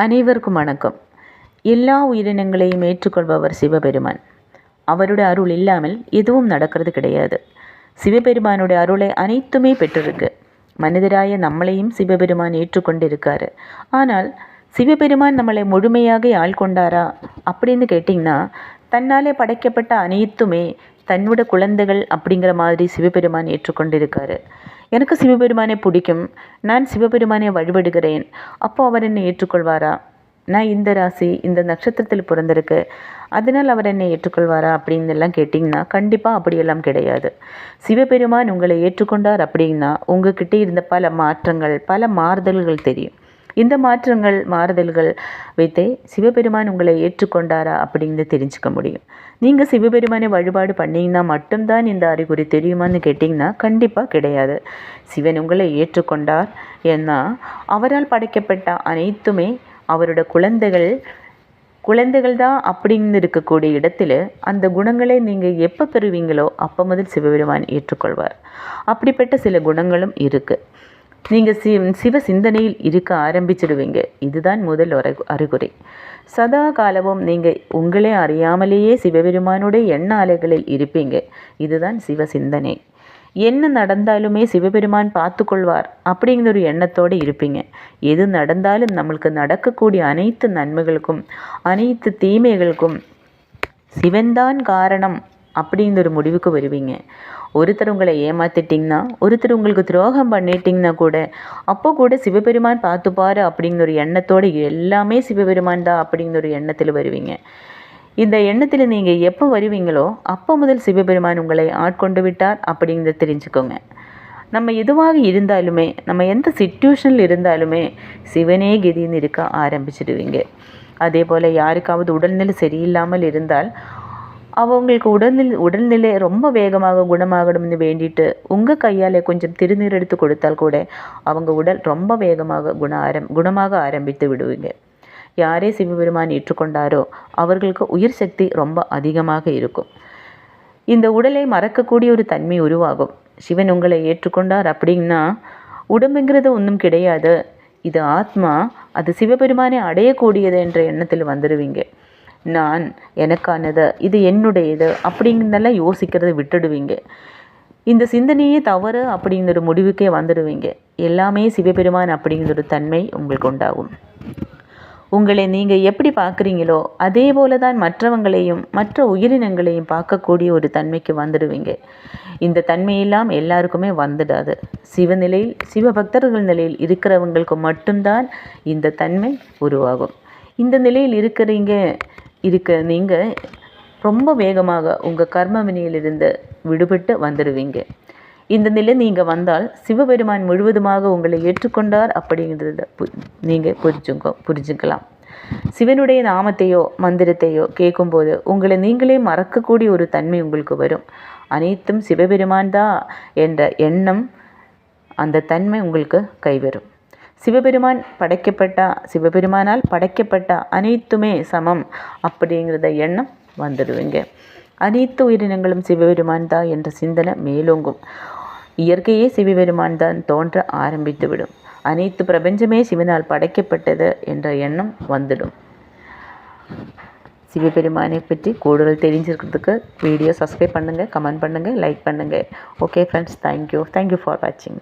அனைவருக்கும் வணக்கம். எல்லா உயிரினங்களையும் ஏற்றுக்கொள்பவர் சிவபெருமான். அவருடைய அருள் இல்லாமல் எதுவும் நடக்கிறது கிடையாது. சிவபெருமானுடைய அருளை அனைத்துமே பெற்றிருக்கு. மனிதராய நம்மளையும் சிவபெருமான் ஏற்றுக்கொண்டிருக்காரு. ஆனால் சிவபெருமான் நம்மளை முழுமையாக ஆள்கொண்டாரா அப்படின்னு கேட்டிங்கன்னா தன்னாலே படைக்கப்பட்ட அனைத்துமே தன்னோட குழந்தைகள் அப்படிங்கிற மாதிரி சிவபெருமான் ஏற்றுக்கொண்டிருக்காரு. எனக்கு சிவபெருமானை பிடிக்கும். நான் சிவபெருமானை வழிபடுகிறேன். அப்போ அவர் என்னை ஏற்றுக்கொள்வாரா? நான் இந்த ராசி இந்த நட்சத்திரத்தில் பிறந்திருக்கு. அதனால் அவர் என்னை ஏற்றுக்கொள்வாரா? அப்படின்னு எல்லாம் கேட்டிங்கன்னா கண்டிப்பாக அப்படியெல்லாம் கிடையாது. சிவபெருமான் உங்களை ஏற்றுக்கொண்டார் அப்படின்னா உங்ககிட்ட இருந்த பல மாற்றங்கள் பல மாறுதல்கள் தெரியும். இந்த மாற்றங்கள் மாறுதல்கள் வைத்தே சிவபெருமான் உங்களை ஏற்றுக்கொண்டாரா அப்படின்னு தெரிஞ்சுக்க முடியும். நீங்கள் சிவபெருமானை வழிபாடு பண்ணிங்கன்னா மட்டும்தான் இந்த அறிகுறி தெரியுமான்னு கேட்டிங்கன்னா கண்டிப்பாக கிடையாது. சிவன் உங்களை ஏற்றுக்கொண்டார் ஏன்னா அவரால் படைக்கப்பட்ட அனைத்துமே அவரோட குழந்தைகள் குழந்தைகள் தான் அப்படின்னு இருக்கக்கூடிய இடத்துல அந்த குணங்களை நீங்கள் எப்போ பெறுவீங்களோ அப்போ முதல் சிவபெருமான் ஏற்றுக்கொள்வார். அப்படிப்பட்ட சில குணங்களும் இருக்குது நீங்கள் சி சிவ சிந்தனையில் இருக்க ஆரம்பிச்சிடுவீங்க. இதுதான் முதல் அறிகுறி. சதா காலமும் நீங்கள் உங்களே அறியாமலேயே சிவபெருமானுடைய எண்ண அலைகளில் இருப்பீங்க. இதுதான் சிவ சிந்தனை. என்ன நடந்தாலுமே சிவபெருமான் பார்த்து கொள்வார் அப்படிங்கிற ஒரு எண்ணத்தோடு இருப்பீங்க. எது நடந்தாலும் நம்மளுக்கு நடக்கக்கூடிய அனைத்து நன்மைகளுக்கும் அனைத்து தீமைகளுக்கும் சிவன்தான் காரணம் அப்படிங்கிற ஒரு முடிவுக்கு வருவீங்க. ஒருத்தர் உங்களை ஏமாத்திட்டிங்கன்னா ஒருத்தர் உங்களுக்கு துரோகம் பண்ணிட்டிங்கன்னா கூட அப்போ கூட சிவபெருமான் பார்த்துப்பாரு அப்படிங்கிற ஒரு எண்ணத்தோடு எல்லாமே சிவபெருமான் தான் அப்படிங்கிற ஒரு எண்ணத்தில் வருவீங்க. இந்த எண்ணத்தில் நீங்கள் எப்போ வருவீங்களோ அப்போ முதல் சிவபெருமான் உங்களை ஆட்கொண்டு விட்டார் அப்படிங்கிறத தெரிஞ்சுக்கோங்க. நம்ம எதுவாக இருந்தாலுமே நம்ம எந்த சுச்சுவேஷனில் இருந்தாலுமே சிவனே கதின்னு இருக்க ஆரம்பிச்சிடுவீங்க. அதே போல் யாருக்காவது உடல்நிலை சரியில்லாமல் இருந்தால் அவங்களுக்கு உடல்நிலை உடல்நிலை ரொம்ப வேகமாக குணமாகணும்னு வேண்டிட்டு உங்கள் கையால் கொஞ்சம் திருநீர் எடுத்து கொடுத்தால் கூட அவங்க உடல் ரொம்ப வேகமாக குண ஆரம் குணமாக ஆரம்பித்து விடுவீங்க. யாரே சிவபெருமான் ஏற்றுக்கொண்டாரோ அவர்களுக்கு உயிர் சக்தி ரொம்ப அதிகமாக இருக்கும். இந்த உடலை மறக்கக்கூடிய ஒரு தன்மை உருவாகும். சிவன் உங்களை ஏற்றுக்கொண்டார் அப்படின்னா உடம்புங்கிறது ஒன்றும் கிடையாது. இது ஆத்மா அது சிவபெருமானை அடையக்கூடியது என்ற எண்ணத்தில் வந்துடுவீங்க நான் எனக்கானது இது என்னுடையது அப்படிங்கிறதெல்லாம் யோசிக்கிறத விட்டுடுவீங்க. இந்த சிந்தனையே தவறு அப்படிங்கிற ஒரு முடிவுக்கே வந்துடுவீங்க. எல்லாமே சிவபெருமான் அப்படிங்கிற ஒரு தன்மை உங்களுக்கு உண்டாகும். உங்களை நீங்கள் எப்படி பார்க்குறீங்களோ அதே போல தான் மற்றவங்களையும் மற்ற உயிரினங்களையும் பார்க்கக்கூடிய ஒரு தன்மைக்கு வந்துடுவீங்க. இந்த தன்மையெல்லாம் எல்லாருக்குமே வந்துடாது. சிவநிலையில் சிவபக்தர்கள் நிலையில் இருக்கிறவங்களுக்கு மட்டும்தான் இந்த தன்மை உருவாகும். இந்த நிலையில் இருக்கிறீங்க இருக்க நீங்கள் ரொம்ப வேகமாக உங்கள் கர்ம வினையிலிருந்து விடுபட்டு வந்துடுவீங்க இந்த நிலை நீங்கள் வந்தால் சிவபெருமான் முழுவதுமாக உங்களை ஏற்றுக்கொண்டார் அப்படிங்கிறத பு நீங்கள் புரிஞ்சுங்க புரிஞ்சுக்கலாம். சிவனுடைய நாமத்தையோ மந்திரத்தையோ கேட்கும்போது உங்களை நீங்களே மறக்கக்கூடிய ஒரு தன்மை உங்களுக்கு வரும். அனைத்தும் சிவபெருமான் தான் என்ற எண்ணம் அந்த தன்மை உங்களுக்கு கைவரும். சிவபெருமான் படைக்கப்பட்ட சிவபெருமானால் படைக்கப்பட்ட அனைத்துமே சமம் அப்படிங்கிறத எண்ணம் வந்துடுவீங்க அனைத்து உயிரினங்களும் சிவபெருமான் தான் என்ற சிந்தனை மேலோங்கும். இயற்கையே சிவபெருமான் தான் தோன்ற ஆரம்பித்துவிடும். அனைத்து பிரபஞ்சமே சிவனால் படைக்கப்பட்டது என்ற எண்ணம் வந்துடும். சிவபெருமானை பற்றி கூடுதல் தெரிஞ்சிருக்கிறதுக்கு வீடியோ சப்ஸ்கிரைப் பண்ணுங்கள் கமெண்ட் பண்ணுங்கள் லைக் பண்ணுங்கள் okay friends thank you thank you for வாட்சிங்